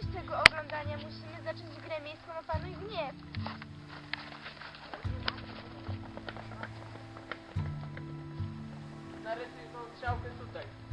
dość tego oglądania, musimy zacząć grę miejską Opanuj Gniew. Narysuj tą strzałkę tutaj.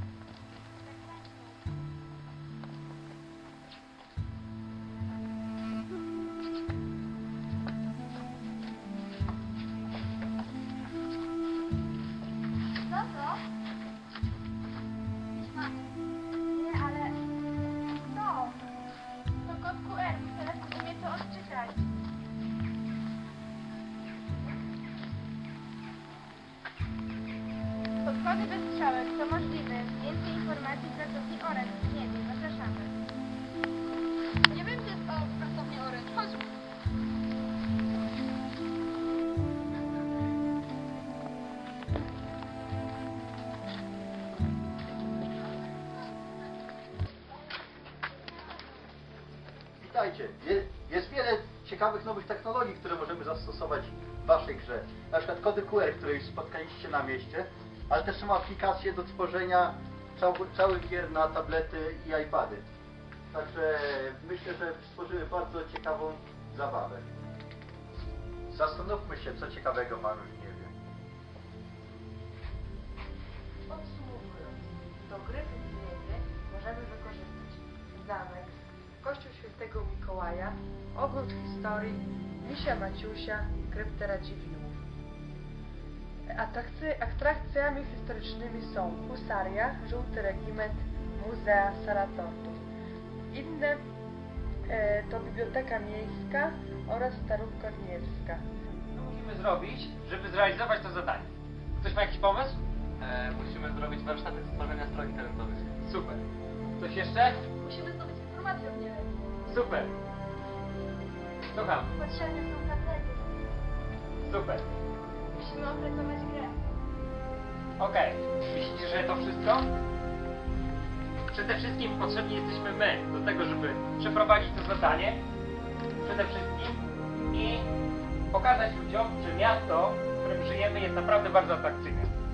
Podchody bez strzałek to możliwe. Więcej informacji w pracowni Orange. Nie wiem, zapraszamy. Nie wiem, gdzie jest o pracowni Orange. Chodź. Witajcie. Je- Jest wiele ciekawych nowych technologii, które możemy zastosować w Waszej grze. Na przykład kody QR, które już spotkaliście na mieście, ale też są aplikacje do tworzenia cał całych gier na tablety i iPady. Także myślę, że stworzymy bardzo ciekawą zabawę. Zastanówmy się, co ciekawego mamy w niebie. Podsumowując, do gry w niebie możemy wykorzystać zamek, kościół świętego Mikołaja, ogród historii, misia Maciusia, kryptę Radziwiłłów. Atrakcje, atrakcjami historycznymi są husaria, żółty regiment, muzea, sala tortur. Inne e, to biblioteka miejska oraz starówka gniewska. Co musimy zrobić, żeby zrealizować to zadanie? Ktoś ma jakiś pomysł? E, musimy zrobić warsztaty stworzenia stron internetowych. Super. Coś jeszcze? Musimy zdobyć informację o niej. Super. Słucham. Potrzebne są tablety. Super. Musimy opracować grę. Okej. Myślicie, że to wszystko? Przede wszystkim potrzebni jesteśmy my do tego, żeby przeprowadzić to zadanie. Przede wszystkim i pokazać ludziom, że miasto, w którym żyjemy jest naprawdę bardzo atrakcyjne.